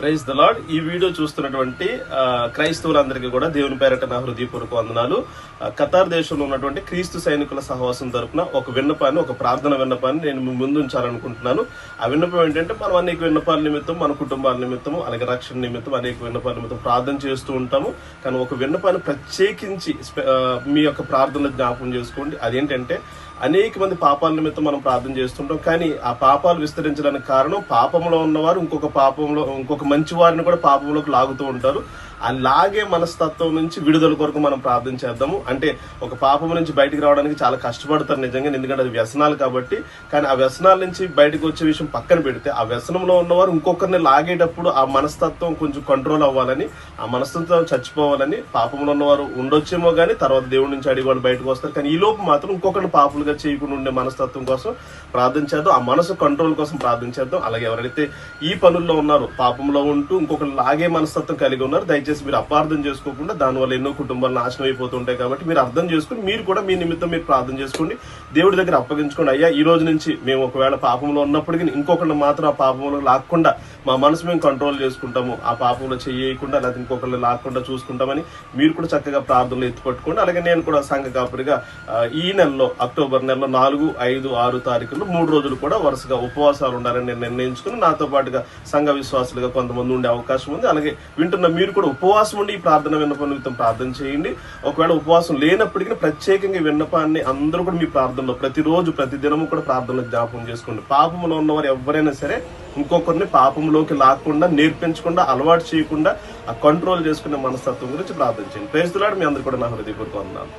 Praise the lord. ఈ video చూస్తున్నటువంటి క్రైస్తవులందరికీ కూడా దేవుని పేరట నా హృదయపూర్వక వందనాలు. ఖతార్ దేశంలో ఉన్నటువంటి క్రీస్తు సైనికుల సహవాసం తరపున ఒక విన్నపాన్ని ఒక ప్రార్థన విన్నపాన్ని నేను ముందుంచాలనుకుంటున్నాను ముందు ఉంచాలనుకుంటున్నాను. ఆ విన్నపం ఏంటంటే మనం అనేక విన్నపాల నిమిత్తం మన కుటుంబాల నిమిత్తం అలాగే రక్షణ నిమిత్తం అనేక విన్నపాల నిమిత్తం ప్రార్థన చేస్తూ ఉంటాము. కానీ ఒక విన్నపాన్ని ప్రత్యేకించి స్పె- మీ యొక్క ప్రార్థనలు జ్ఞాపకం చేసుకోండి. అదేంటంటే అనేక మంది పాపాల నిమిత్తం మనం ప్రార్థన చేస్తుంటాం. కానీ ఆ పాపాలు విస్తరించడానికి కారణం పాపంలో ఉన్నవారు ఇంకొక పాపంలో ఇంకొక మంచి వారిని కూడా పాపంలోకి లాగుతూ ఉంటారు. ఆ లాగే మనస్తత్వం నుంచి విడుదల కొరకు మనం ప్రార్థన చేద్దాము. అంటే ఒక పాపం నుంచి బయటికి రావడానికి చాలా కష్టపడతారు నిజంగా ఎందుకంటే అది వ్యసనాలు కాబట్టి. కానీ ఆ వ్యసనాల నుంచి బయటకు వచ్చే విషయం పక్కన పెడితే ఆ వ్యసనంలో ఉన్నవారు ఇంకొకరిని లాగేటప్పుడు ఆ మనస్తత్వం కొంచెం కంట్రోల్ అవ్వాలని ఆ మనస్తత్వం చచ్చిపోవాలని పాపంలో ఉన్నవారు ఉండొచ్చేమో కానీ తర్వాత దేవుడి నుంచి అడిగి వాళ్ళు బయటకు వస్తారు. కానీ ఈ లోపు మాత్రం ఇంకొకరిని పాపులుగా చేయకుండా ఉండే మనస్తత్వం కోసం ప్రార్థన చేద్దాం. ఆ మనసు కంట్రోల్ కోసం ప్రార్థన చేద్దాం. అలాగే ఎవరైతే ఈ పనుల్లో ఉన్నారో పాపంలో ఉంటూ ఇంకొకరు లాగే మనస్తత్వం కలిగి ఉన్నారు దయచేసి మీరు అపార్థం చేసుకోకుండా దానివల్ల ఎన్నో కుటుంబాలు నాశనం అయిపోతుంటాయి కాబట్టి మీరు అర్థం చేసుకుని మీరు కూడా మీ నిమిత్తం మీరు ప్రార్థన చేసుకోండి. దేవుడి దగ్గర అప్పగించుకోండి. అయ్యా ఈ రోజు నుంచి మేము ఒకవేళ పాపంలో ఉన్నప్పటికీ ఇంకొకరిని మాత్రం ఆ పాపంలో లాక్కుండా మా మనసు మేము కంట్రోల్ చేసుకుంటాము. ఆ పాపంలో చేయకుండా లేకపోతే ఇంకొకరిని లాక్కుండా చూసుకుంటామని మీరు కూడా చక్కగా ప్రార్థనలు ఎత్తుపట్టుకోండి. అలాగే నేను కూడా సంఘ కాపురిగా ఈ నెలలో అక్టోబర్ నెలలో నాలుగు ఐదు ఆరు తారీఖులు మూడు రోజులు కూడా వరుసగా ఉపవాసాలు ఉండాలని నేను నిర్ణయించుకుని నాతో పాటుగా సంఘ విశ్వాసులుగా కొంతమంది ఉండే అవకాశం ఉంది. అలాగే వింటున్న మీరు కూడా ఉపవాసం ఉండి ఈ ప్రార్థన విన్నపం నిమిత్తం ప్రార్థన చేయండి. ఒకవేళ ఉపవాసం లేనప్పటికీ ప్రత్యేకంగా విన్నపాన్ని అందరూ కూడా మీ ప్రార్థనలో ప్రతిరోజు ప్రతి దినము కూడా ప్రార్థనలో జ్ఞాపకం చేసుకోండి. పాపంలో ఉన్నవారు ఎవరైనా సరే ఇంకొకరిని పాపంలోకి లాక్కుండా నేర్పించకుండా అలవాటు చేయకుండా ఆ కంట్రోల్ చేసుకునే మనస్తత్వం గురించి ప్రార్థన చేయండి. ప్రేస్తులాడు మీ అందరు కూడా నా హృదయపూర్వక వందనాలు.